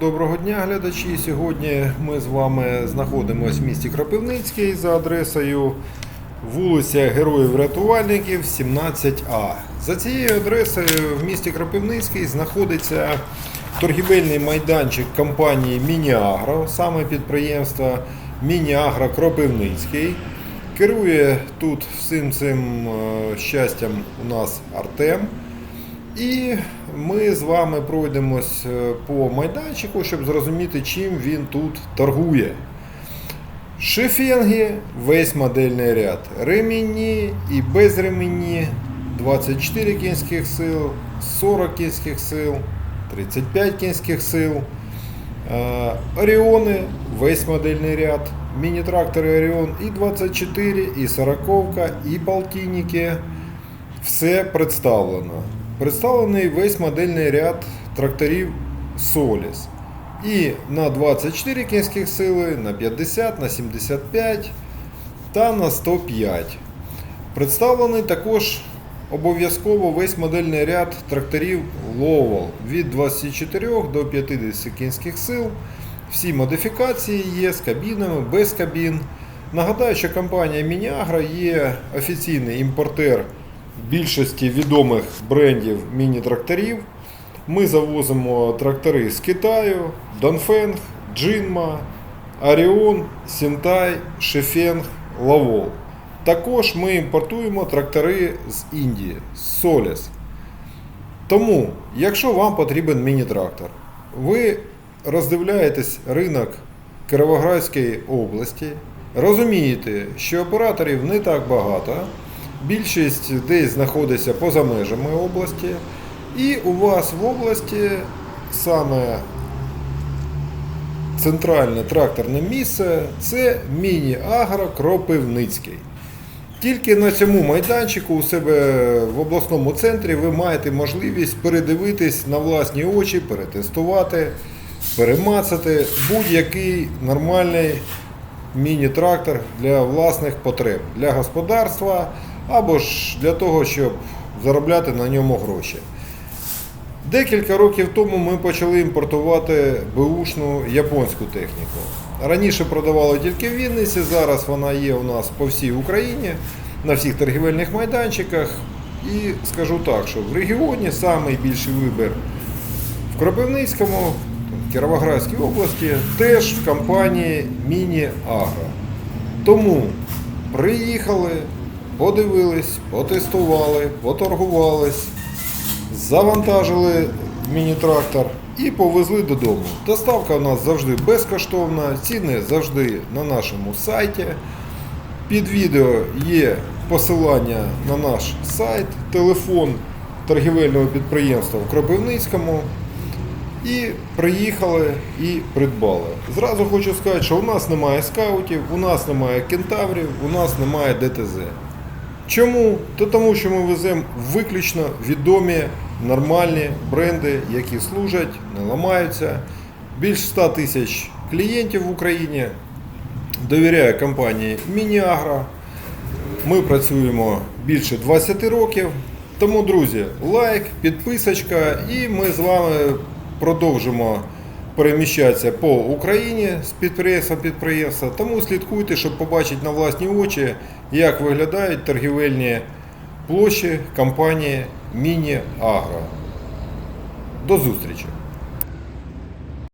Доброго дня, глядачі. Сьогодні ми з вами знаходимося в місті Кропивницький за адресою вулиця Героїв-Рятувальників, 17А. За цією адресою в місті Кропивницький знаходиться торгівельний майданчик компанії Мініагро, саме підприємство Мініагро Кропивницький. Керує тут всім цим е, щастям у нас Артем. І ми з вами пройдемось е, по майданчику, щоб зрозуміти, чим він тут торгує. Шифенги, весь модельний ряд. Ремінні і безремінні 24 кінських сил, 40 кінських сил, 35 кінських сил. Е, Оріони, весь модельний ряд. Міні-трактори Оріон і 24, і 40, і полтинники. Все представлено. Представлений весь модельний ряд тракторів Solis. І на 24 кінських сили, на 50, на 75 та на 105. Представлений також обов'язково весь модельний ряд тракторів Lowell від 24 до 50 кінських сил. Всі модифікації є з кабінами, без кабін. Нагадаю, що компанія Мініагра є офіційний імпортер більшості відомих брендів міні-тракторів. Ми завозимо трактори з Китаю, Донфенг, Джинма, Аріон, Сінтай, Шефенг, Лавол. Також ми імпортуємо трактори з Індії, з Solis. Тому, якщо вам потрібен міні-трактор, ви роздивляєтесь ринок Кіровоградської області, розумієте, що операторів не так багато, більшість десь знаходиться поза межами області, і у вас в області саме центральне тракторне місце це міні-агро Кропивницький. Тільки на цьому майданчику у себе в обласному центрі ви маєте можливість передивитись на власні очі, перетестувати, перемацати будь-який нормальний міні-трактор для власних потреб, для господарства або ж для того, щоб заробляти на ньому гроші. Декілька років тому ми почали імпортувати беушну японську техніку. Раніше продавали тільки в Вінниці, зараз вона є у нас по всій Україні, на всіх торгівельних майданчиках. І скажу так, що в регіоні найбільший вибір в Кропивницькому, Кіровоградській області, теж в компанії Міні-Агро. Тому приїхали, подивились, потестували, поторгувались, завантажили міні-трактор і повезли додому. Доставка у нас завжди безкоштовна, ціни завжди на нашому сайті. Під відео є посилання на наш сайт, телефон торгівельного підприємства в Кропивницькому. І приїхали і придбали. Зразу хочу сказати, що у нас немає скаутів, у нас немає кентаврів, у нас немає ДТЗ. Чому? То тому, що ми веземо виключно відомі нормальні бренди, які служать, не ламаються. Більш 100 тисяч клієнтів в Україні. Довіряю компанії Мініагро. Ми працюємо більше 20 років. Тому, друзі, лайк, підписочка, і ми з вами продовжимо переміщатися по Україні з підприємства підприємства. Тому слідкуйте, щоб побачити на власні очі, як виглядають торгівельні площі компанії Міні Агро. До зустрічі!